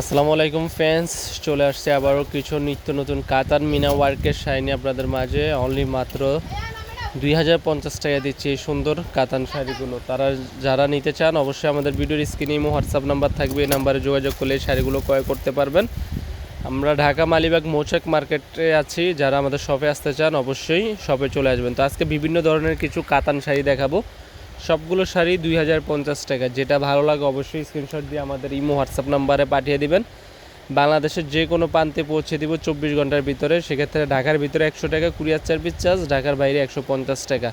আসসালামু আলাইকুম ফ্রেন্ডস, চলে আসছে আবারও কিছু নিত্য নতুন কাতান মিনা ওয়ার্কের শাইনি আপনাদের মাঝে। অনলি মাত্র দুই হাজার পঞ্চাশ টাকা দিচ্ছে এই সুন্দর কাতান শাড়িগুলো। তারা যারা নিতে চান অবশ্যই আমাদের ভিডিওর স্ক্রিনে ইমো, হোয়াটসঅ্যাপ নাম্বার থাকবে, এই নাম্বারে যোগাযোগ করলে এই শাড়িগুলো ক্রয় করতে পারবেন। আমরা ঢাকা মালিবাগ মৌচাক মার্কেটে আছি, যারা আমাদের শপে আসতে চান অবশ্যই শপে চলে আসবেন। তো আজকে বিভিন্ন ধরনের কিছু কাতান শাড়ি দেখাবো। সবগুলো শাড়ি দুই হাজার পঞ্চাশ টাকা। যেটা ভালো লাগে অবশ্যই স্ক্রিনশট দিয়ে আমাদের ইমো হোয়াটসঅ্যাপ নাম্বারে পাঠিয়ে দিবেন। বাংলাদেশের যে কোনো প্রান্তে পৌঁছে দিব চব্বিশ ঘণ্টার ভিতরে। সেক্ষেত্রে ঢাকার ভিতরে একশো টাকা, কুরিয়ার সার্ভিস চার্জ, ঢাকার বাইরে একশো পঞ্চাশ টাকা।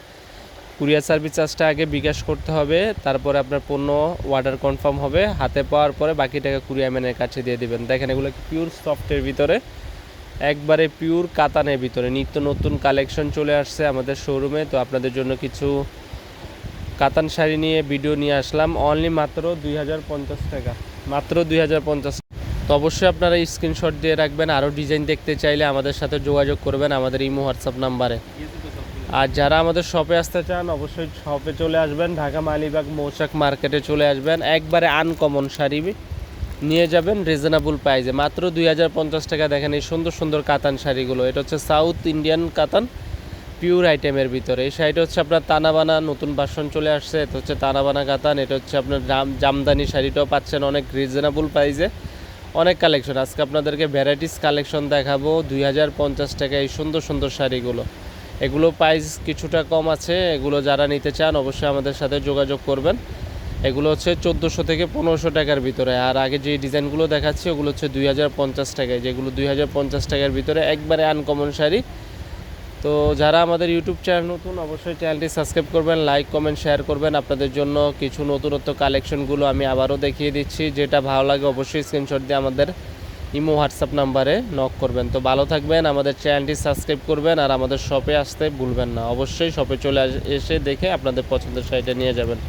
কুরিয়ার সার্ভিস চার্জটা আগে বিকাশ করতে হবে, তারপরে আপনার পণ্য অর্ডার কনফার্ম হবে। হাতে পাওয়ার পরে বাকি টাকা কুরিয়ার ম্যানের কাছে দিয়ে দিবেন। দেখেন এগুলো পিওর সফটের ভিতরে। একবারে পিওর কাতানের ভিতরে। নিত্য নতুন কালেকশন চলে আসছে আমাদের শোরুমে তো আপনাদের জন্য কিছু কাতান শাড়ি নিয়ে ভিডিও নিয়ে আসলাম। অনলি মাত্র দুই হাজার পঞ্চাশ টাকা। মাত্র দুই হাজার পঞ্চাশ। তো অবশ্যই আপনারা স্ক্রিনশট দিয়ে রাখবেন। আরও ডিজাইন দেখতে চাইলে আমাদের সাথে যোগাযোগ করবেন আমাদের ইমো হোয়াটসঅ্যাপ নাম্বারে আর যারা আমাদের শপে আসতে চান, অবশ্যই শপে চলে আসবেন। ঢাকা মালিবাগ মৌচাক মার্কেটে চলে আসবেন। একবারে আনকমন শাড়ি নিয়ে যাবেন রিজনেবল প্রাইসে মাত্র দুই হাজার পঞ্চাশ টাকা দেখেন এই সুন্দর সুন্দর কাতান শাড়িগুলো। এটা হচ্ছে সাউথ ইন্ডিয়ান কাতান। পিওর আইটেমের ভিতরে। এই শাড়িটা হচ্ছে আপনার তানাবানা, নতুন বাসন চলে আসছে, এটা হচ্ছে তানাবানা কাতান এটা হচ্ছে আপনার জাম জামদানি শাড়িটাও পাচ্ছেন অনেক রিজনেবল প্রাইসে অনেক কালেকশন আজকে আপনাদেরকে ভ্যারাইটিস কালেকশন দেখাবো, দুই হাজার পঞ্চাশ টাকা এই সুন্দর সুন্দর শাড়িগুলো। এগুলো প্রাইস কিছুটা কম আছে, এগুলো যারা নিতে চান অবশ্যই আমাদের সাথে যোগাযোগ করবেন। এগুলো হচ্ছে চোদ্দোশো থেকে পনেরোশো টাকার ভিতরে, আর আগে যে ডিজাইনগুলো দেখাচ্ছি, ওগুলো হচ্ছে দুই হাজার পঞ্চাশ টাকায়, যেগুলো দুই হাজার পঞ্চাশ টাকার ভিতরে একবারে আনকমন শাড়ি। তো যারা আমাদের ইউটিউব চ্যানেল নতুন, অবশ্যই চ্যানেলটি সাবস্ক্রাইব করবেন লাইক কমেন্ট শেয়ার করবেন। আপনাদের জন্য কিছু নতুনত্ব কালেকশনগুলো আমি আবারও দেখিয়ে দিচ্ছি। যেটা ভালো লাগে অবশ্যই স্ক্রিনশট দিয়ে আমাদের ইমো হোয়াটসঅ্যাপ নাম্বারে নক করবেন। তো ভালো থাকবেন, আমাদের চ্যানেলটি সাবস্ক্রাইব করবেন আর আমাদের শপে আসতে ভুলবেন না। অবশ্যই শপে চলে এসে দেখে আপনাদের পছন্দের শাড়িটা নিয়ে যাবেন।